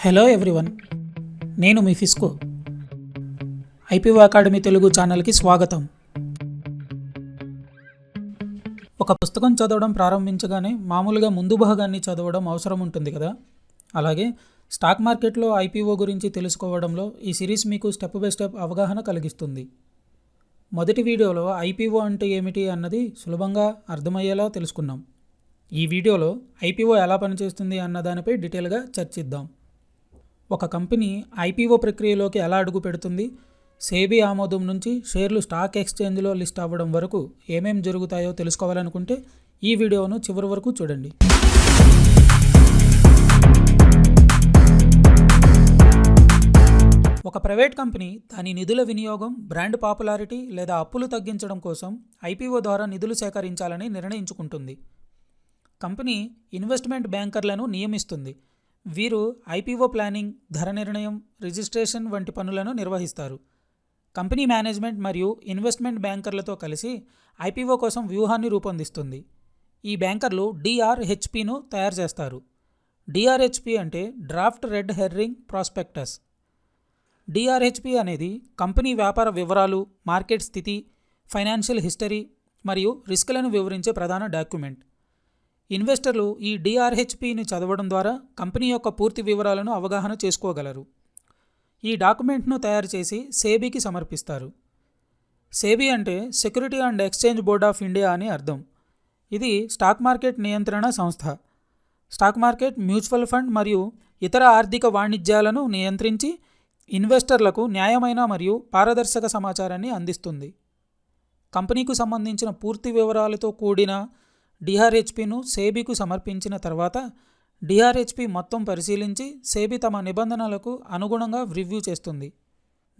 Hello everyone నేను మీ ఫిస్కో. IPO academy Telugu ఛానల్కి స్వాగతం. ఒక పుస్తకం చదవడం ప్రారంభించగానే మామూలుగా ముందు భాగాన్ని చదవడం అవసరం ఉంటుంది కదా? అలాగే స్టాక్ మార్కెట్లో ఐపీఓ గురించి తెలుసుకోవడంలో ఈ సిరీస్ మీకు స్టెప్ బై స్టెప్ అవగాహన కలిగిస్తుంది. మొదటి వీడియోలో ఐపీఓ అంటే ఏమిటి అన్నది సులభంగా అర్థమయ్యేలా తెలుసుకున్నాం. ఈ వీడియోలో ఐపీఓ ఎలా పనిచేస్తుంది అన్న దానిపై డీటెయిల్గా చర్చిద్దాం. ఒక కంపెనీ ఐపీఓ ప్రక్రియలోకి ఎలా అడుగు పెడుతుంది? సేబీ ఆమోదం నుంచి షేర్లు స్టాక్ ఎక్స్చేంజ్లో లిస్ట్ అవ్వడం వరకు ఏమేం జరుగుతాయో తెలుసుకోవాలనుకుంటే ఈ వీడియోను చివరి వరకు చూడండి. ఒక ప్రైవేట్ కంపెనీ దాని నిధుల వినియోగం బ్రాండ్ పాపులారిటీ లేదా అప్పులు తగ్గించడం కోసం ఐపీఓ ద్వారా నిధులు సేకరించాలని నిర్ణయించుకుంటుంది. Company investment బ్యాంకర్లను నియమిస్తుంది. వీరు ఐపీఓ ప్లానింగ్ ధర నిర్ణయం రిజిస్ట్రేషన్ వంటి పనులను నిర్వహిస్తారు. కంపెనీ మేనేజ్మెంట్ మరియు ఇన్వెస్ట్మెంట్ బ్యాంకర్లతో కలిసి ఐపీఓ కోసం వ్యూహాన్ని రూపొందిస్తుంది. ఈ బ్యాంకర్లు డిఆర్హెచ్పిను తయారు చేస్తారు. డిఆర్హెచ్పి అంటే draft red herring prospectus. DRHP అనేది కంపెనీ వ్యాపార వివరాలు మార్కెట్ స్థితి ఫైనాన్షియల్ హిస్టరీ మరియు రిస్క్లను వివరించే ప్రధాన డాక్యుమెంట్. ఇన్వెస్టర్లు ఈ డిఆర్హెచ్పిని చదవడం ద్వారా కంపెనీ యొక్క పూర్తి వివరాలను అవగాహన చేసుకోగలరు. ఈ డాక్యుమెంట్ను తయారు చేసి సేబీకి సమర్పిస్తారు. సేబీ అంటే security and exchange board of India అని అర్థం. ఇది స్టాక్ మార్కెట్ నియంత్రణ సంస్థ. స్టాక్ మార్కెట్ మ్యూచువల్ ఫండ్ మరియు ఇతర ఆర్థిక వాణిజ్యాలను నియంత్రించి ఇన్వెస్టర్లకు న్యాయమైన మరియు పారదర్శక సమాచారాన్ని అందిస్తుంది. కంపెనీకు సంబంధించిన పూర్తి వివరాలతో కూడిన డిఆర్హెచ్పిను సేబీకు సమర్పించిన తర్వాత డిఆర్హెచ్పి మొత్తం పరిశీలించి సేబీ తమ నిబంధనలకు అనుగుణంగా రివ్యూ చేస్తుంది.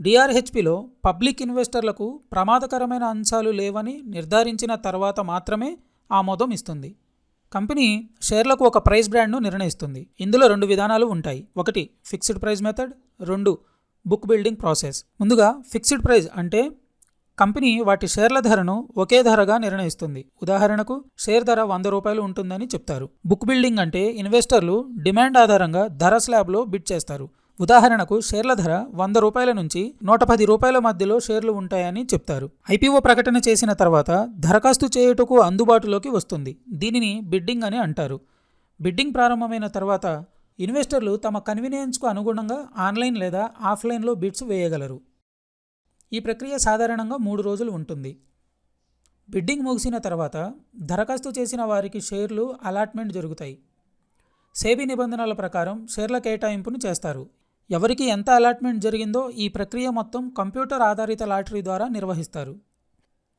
డిఆర్హెచ్పిలో పబ్లిక్ ఇన్వెస్టర్లకు ప్రమాదకరమైన అంశాలు లేవని నిర్ధారించిన తర్వాత మాత్రమే ఆమోదం ఇస్తుంది. కంపెనీ షేర్లకు ఒక ప్రైస్ బ్రాండ్ను నిర్ణయిస్తుంది. ఇందులో రెండు విధానాలు ఉంటాయి. ఒకటి ఫిక్స్డ్ ప్రైస్ మెథడ్ రెండు బుక్ బిల్డింగ్ ప్రాసెస్. ముందుగా ఫిక్స్డ్ ప్రైస్ అంటే కంపెనీ వాటి షేర్ల ధరను ఒకే ధరగా నిర్ణయిస్తుంది. ఉదాహరణకు షేర్ ధర వంద రూపాయలు ఉంటుందని చెప్తారు. బుక్ బిల్డింగ్ అంటే ఇన్వెస్టర్లు డిమాండ్ ఆధారంగా ధర స్లాబ్లో బిడ్ చేస్తారు. ఉదాహరణకు షేర్ల ధర వంద రూపాయల నుంచి నూట పది రూపాయల మధ్యలో షేర్లు ఉంటాయని చెప్తారు. ఐపీఓ ప్రకటన చేసిన తర్వాత దరఖాస్తు చేయుటకు అందుబాటులోకి వస్తుంది. దీనిని బిడ్డింగ్ అని అంటారు. బిడ్డింగ్ ప్రారంభమైన తర్వాత ఇన్వెస్టర్లు తమ కన్వీనియన్స్కు అనుగుణంగా ఆన్లైన్ లేదా ఆఫ్లైన్లో బిడ్స్ వేయగలరు. ఈ ప్రక్రియ సాధారణంగా మూడు రోజులు ఉంటుంది. బిడ్డింగ్ ముగిసిన తర్వాత దరఖాస్తు చేసిన వారికి షేర్లు అలాట్మెంట్ జరుగుతాయి. సేబీ నిబంధనల ప్రకారం షేర్ల కేటాయింపును చేస్తారు. ఎవరికి ఎంత అలాట్మెంట్ జరిగిందో ఈ ప్రక్రియ మొత్తం కంప్యూటర్ ఆధారిత లాటరీ ద్వారా నిర్వహిస్తారు.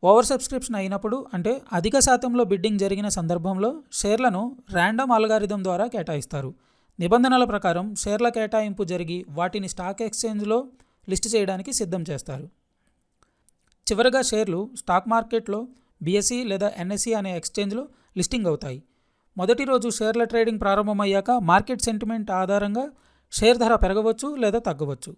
ఓవర్ సబ్స్క్రిప్షన్ అయినప్పుడు అంటే అధిక శాతంలో బిడ్డింగ్ జరిగిన సందర్భంలో షేర్లను ర్యాండమ్ అల్గారిథం ద్వారా కేటాయిస్తారు. నిబంధనల ప్రకారం షేర్ల కేటాయింపు జరిగి వాటిని స్టాక్ ఎక్స్చేంజ్లో లిస్ట్ చేయడానికి సిద్ధం చేస్తారు. చివరగా షేర్లు స్టాక్ మార్కెట్లో బీఎస్ఈ లేదా ఎన్ఎస్ఈ అనే ఎక్స్చేంజ్లో లిస్టింగ్ అవుతాయి. మొదటి రోజు షేర్ల ట్రేడింగ్ ప్రారంభమయ్యాక మార్కెట్ సెంటిమెంట్ ఆధారంగా షేర్ ధర పెరగవచ్చు లేదా తగ్గవచ్చు.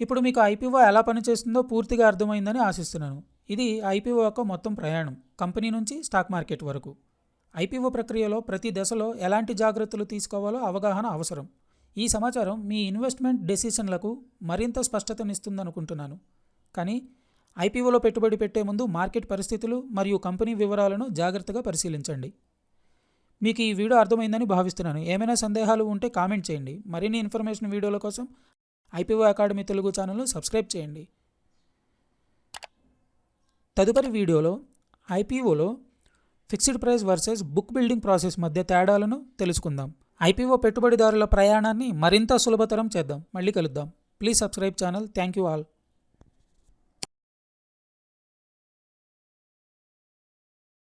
ఇప్పుడు మీకు ఐపీఓ ఎలా పనిచేస్తుందో పూర్తిగా అర్థమైందని ఆశిస్తున్నాను. ఇది ఐపీఓ యొక్క మొత్తం ప్రయాణం కంపెనీ నుంచి స్టాక్ మార్కెట్ వరకు. ఐపీఓ ప్రక్రియలో ప్రతి దశలో ఎలాంటి జాగ్రత్తలు తీసుకోవాలో అవగాహన అవసరం. ఈ సమాచారం మీ ఇన్వెస్ట్మెంట్ డెసిషన్లకు మరింత స్పష్టతనిస్తుందనుకుంటున్నాను. కానీ ఐపీఓలో పెట్టుబడి పెట్టే ముందు మార్కెట్ పరిస్థితులు మరియు కంపెనీ వివరాలను జాగ్రత్తగా పరిశీలించండి. మీకు ఈ వీడియో అర్థమైందని భావిస్తున్నాను. ఏమైనా సందేహాలు ఉంటే కామెంట్ చేయండి. మరిన్ని ఇన్ఫర్మేషన్ వీడియోల కోసం ఐపీఓ అకాడమీ తెలుగు ఛానల్ను సబ్స్క్రైబ్ చేయండి. తదుపరి వీడియోలో ఐపీఓలో fixed price versus book building process మధ్య తేడాలను తెలుసుకుందాం. ఐపీఓ పెట్టుబడిదారుల ప్రయాణాన్ని మరింత సులభతరం చేద్దాం. మళ్ళీ కలుద్దాం. Please subscribe channel. Thank you all.